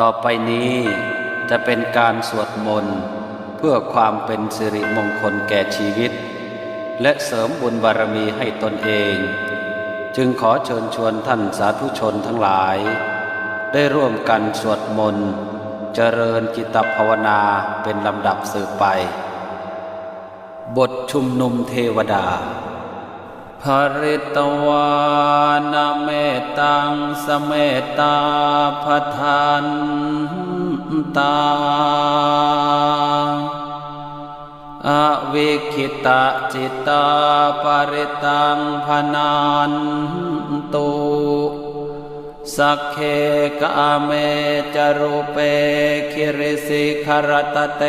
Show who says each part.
Speaker 1: ต่อไปนี้จะเป็นการสวดมนต์เพื่อความเป็นสิริมงคลแก่ชีวิต และเสริมบุญบารมีให้ตนเอง จึงขอเชิญชวนท่านสาธุชนทั้งหลาย ได้ร่วมกันสวดมนต์เจริญจิตภาวนาเป็นลำดับสืบไป บทชุมนุมเทวดา ภริตวานเมตังสเมตาพทันตาอวิคิตะจิตาปริตังพนันตุสักเคกะเมจรูเปคิริสิขรตเต